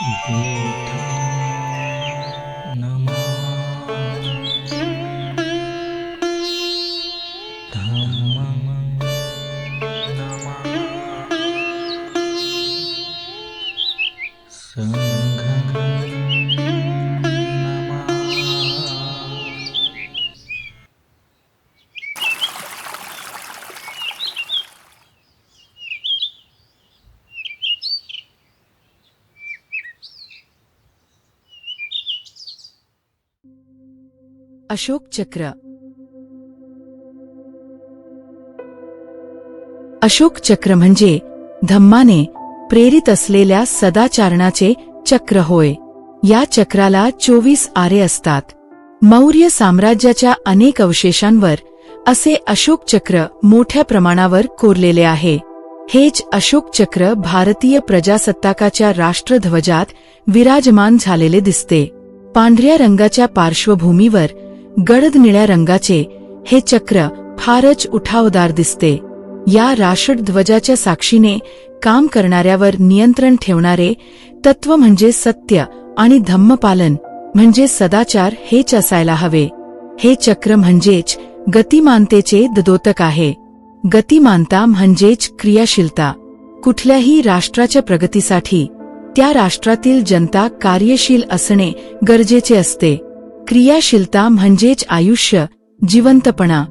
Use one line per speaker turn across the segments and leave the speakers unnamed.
うん。अशोक चक्र. अशोक चक्र म्हणजे धम्माने प्रेरित असलेल्या सदाचारणाचे चक्र होय. या चक्राला चोवीस आरे असतात. मौर्य साम्राज्याच्या अनेक अवशेषांवर असे अशोक चक्र मोठ्या प्रमाणावर कोरलेले आहे. हेच अशोक चक्र भारतीय प्रजासत्ताकाच्या राष्ट्रध्वजात विराजमान झालेले दिसते. पांढऱ्या रंगाच्या पार्श्वभूमीवर गडद निळ्या रंगाचे हे चक्र फारच उठावदार दिसते. या राष्ट्रध्वजाच्या साक्षीने काम करणाऱ्यावर नियंत्रण ठेवणारे तत्व म्हणजे सत्य आणि धम्मपालन म्हणजे सदाचार हेच असायला हवे. हे चक्र म्हणजेच गतिमानतेचे ददोतक आहे. गतिमानता म्हणजेच क्रियाशीलता. कुठल्याही राष्ट्राच्या प्रगतीसाठी त्या राष्ट्रातील जनता कार्यशील असणे गरजेचे असते. क्रियाशीलता म्हणजेच आयुष्य जिवंतपणा.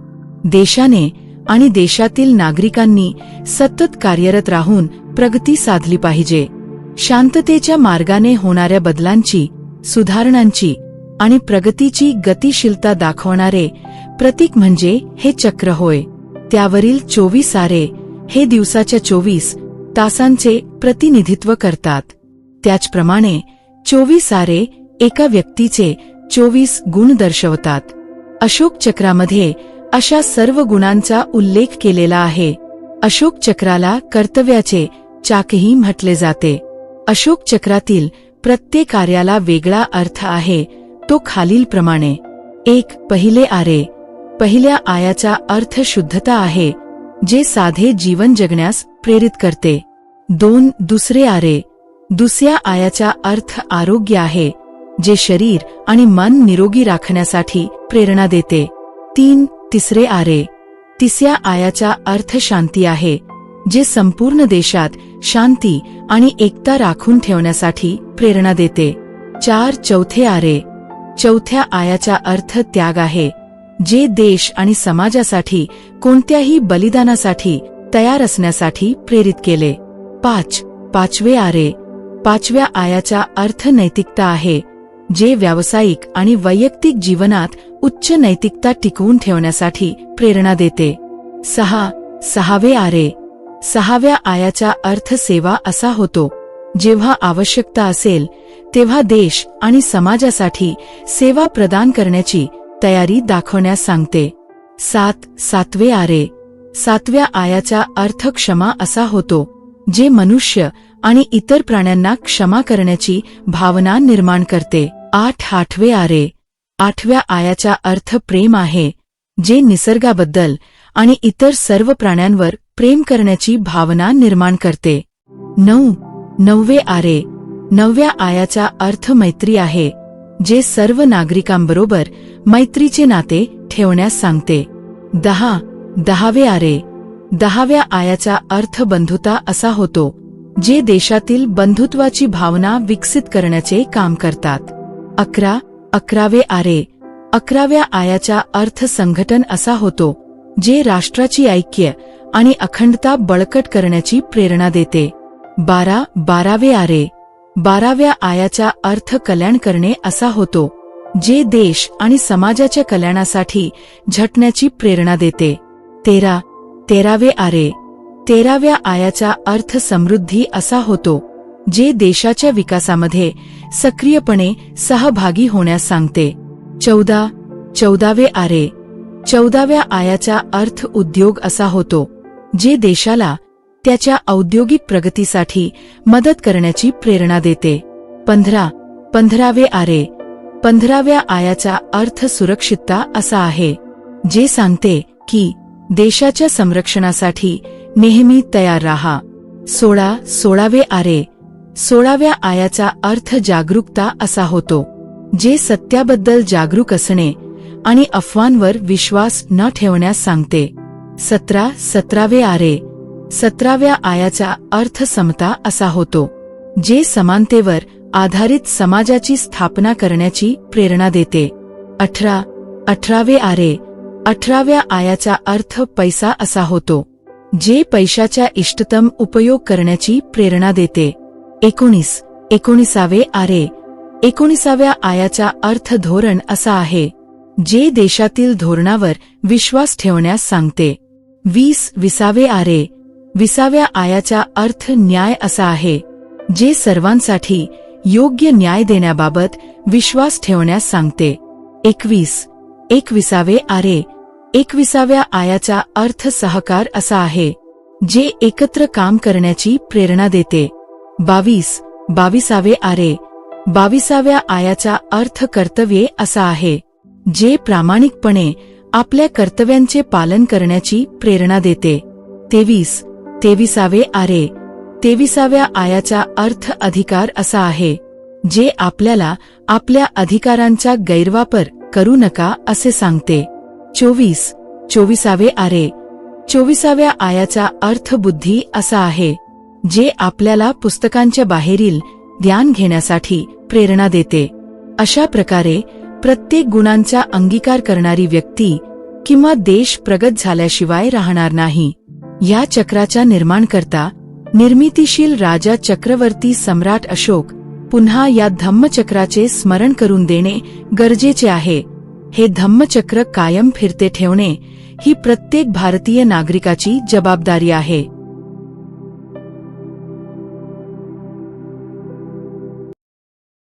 देशाने आणि देशातील नागरिकांनी सतत कार्यरत राहून प्रगती साधली पाहिजे. शांततेच्या मार्गाने होणाऱ्या बदलांची सुधारणांची आणि प्रगतीची गतिशीलता दाखवणारे प्रतीक म्हणजे हे चक्र होय. त्यावरील चोवीस आरे हे दिवसाच्या चोवीस तासांचे प्रतिनिधित्व करतात. त्याचप्रमाणे चोवीस आरे एका व्यक्तीचे चोवीस गुण दर्शवतात. अशोक चक्रामध्ये अशा सर्व गुणांचा उल्लेख केलेला आहे. अशोक चक्राला कर्तव्याचे चाकही म्हटले जाते. अशोक चक्रातील प्रत्येक कार्याला वेगळा अर्थ आहे तो खालीलप्रमाणे एक पहिले आरे. पहिल्या आयाचा अर्थ शुद्धता आहे जे साधे जीवन जगण्यास प्रेरित करते. दोन दुसरे आरे. दुसऱ्या आयाचा अर्थ आरोग्य आहे जे शरीर आणि मन निरोगी राखण्यासाठी प्रेरणा देते. तीन तिसरे आरे. तिसऱ्या आयाचा अर्थ शांती आहे जे संपूर्ण देशात शांती आणि एकता राखून ठेवण्यासाठी प्रेरणा देते. चार चौथे आरे. चौथ्या आयाचा अर्थ त्याग आहे जे देश आणि समाजासाठी कोणत्याही बलिदानासाठी तयार असण्यासाठी प्रेरित केले. पाच पाचवे आरे. पाचव्या आयाचा अर्थ नैतिकता आहे जे व्यावसायिक आणि वैयक्तिक जीवनात उच्च नैतिकता टिकवून ठेवण्यासाठी प्रेरणा देते. सहा सहावे आरे. सहाव्या आयाचा अर्थ सेवा असा होतो. जेव्हा आवश्यकता असेल तेव्हा देश आणि समाजासाठी सेवा प्रदान करण्याची तयारी दाखवण्यास सांगते. सात सातवे आरे. सातव्या आयाचा अर्थ क्षमा असा होतो जे मनुष्य आणि इतर प्राण्यांना क्षमा करण्याची भावना निर्माण करते. आठ आठवे आरे आठव्या आयाचा अर्थ प्रेम आहे जे निसर्गाबद्दल आणि इतर सर्व प्राण्यांवर प्रेम करण्याची भावना निर्माण करते. नऊ नववे आरे नवव्या आयाचा अर्थ मैत्री आहे जे सर्व नागरिकांबरोबर मैत्रीचे नाते ठेवण्यास सांगते. दहा दहावे आरे दहाव्या आयाचा अर्थ बंधुता असा होतो जे देशातील बंधुत्वाची भावना विकसित करण्याचे काम करतात. अकरा अकरावे आरे. अकराव्या आयाचा अर्थ संघटन असा होतो जे राष्ट्राची ऐक्य आणि अखंडता बळकट करण्याची प्रेरणा देते. बारा बारावे आरे. बाराव्या आयाचा अर्थ कल्याण करणे असा होतो जे देश आणि समाजाच्या कल्याणासाठी झटण्याची प्रेरणा देते. तेरा तेरावे आरे. तेराव्या आयाचा अर्थ समृद्धी असा होतो जे देशाच्या विकासामध्ये सक्रियपणे सहभागी होण्यास सांगते. चौदा चौदावे आरे. चौदाव्या आयाचा अर्थ उद्योग असा होतो जे देशाला त्याच्या औद्योगिक प्रगतीसाठी मदत करण्याची प्रेरणा देते. पंधरा पंधरावे आरे. पंधराव्या आयाचा अर्थ सुरक्षितता असा आहे जे सांगते की देशाच्या संरक्षणासाठी नेहमी तयार राहा. सोळा सोळावे आरे. सोळाव्या आयाचा अर्थ जागरूकता असा होतो जे सत्याबद्दल जागरूक असणे आणि अफवांवर विश्वास न ठेवण्यास सांगते. सतरा सतरावे आरे. सतराव्या आयाचा अर्थ समता असा होतो जे समानतेवर आधारित समाजाची स्थापना करण्याची प्रेरणा देते. अठरा अठरावे आरे. अठराव्या आयाचा अर्थ पैसा असा होतो जे पैशाच्या इष्टतम उपयोग करण्याची प्रेरणा देते. एकोणीस. एकोणीसावे आरे. एकोणीसाव्या आयाचा अर्थ धोरण असा आहे जे देशातील धोरणावर विश्वास ठेवण्यास सांगते. वीस विसावे आरे. विसाव्या आयाचा अर्थ न्याय असा आहे जे सर्वांसाठी योग्य न्याय देण्याबाबत विश्वास ठेवण्यास सांगते. एकवीस. एकविसावे आरे. एकविसाव्या आयाचा अर्थ सहकार असा आहे जे एकत्र काम करण्याची प्रेरणा देते. बावीस बावीसावे आरे. बावीसाव्या आयाचा अर्थ कर्तव्ये असा आहे जे प्रामाणिकपणे आपल्या कर्तव्यांचे पालन करण्याची प्रेरणा देते. तेवीस तेविसावे आरे. तेविसाव्या आयाचा अर्थ अधिकार असा आहे जे आपल्याला आपल्या अधिकारांचा गैरवापर करू नका असे सांगते. चोवीस चोविसावे आरे. चोविसाव्या आयाचा अर्थ बुद्धी असा आहे जे आपल्याला पुस्तकांच्या बाहेरील ध्यान घेण्यासाठी प्रेरणा देते. अशा प्रकारे प्रत्येक गुणांचा अंगीकार करणारी व्यक्ती किंवा देश प्रगत झाल्याशिवाय राहणार नाही. या चक्राच्या निर्माणकर्ता निर्मितीशील राजा चक्रवर्ती सम्राट अशोक पुन्हा या धम्मचक्राचे स्मरण करून देणे गरजेचे आहे. हे धम्मचक्र कायम फिरते ठेवणे ही प्रत्येक भारतीय नागरिकाची जबाबदारी आहे.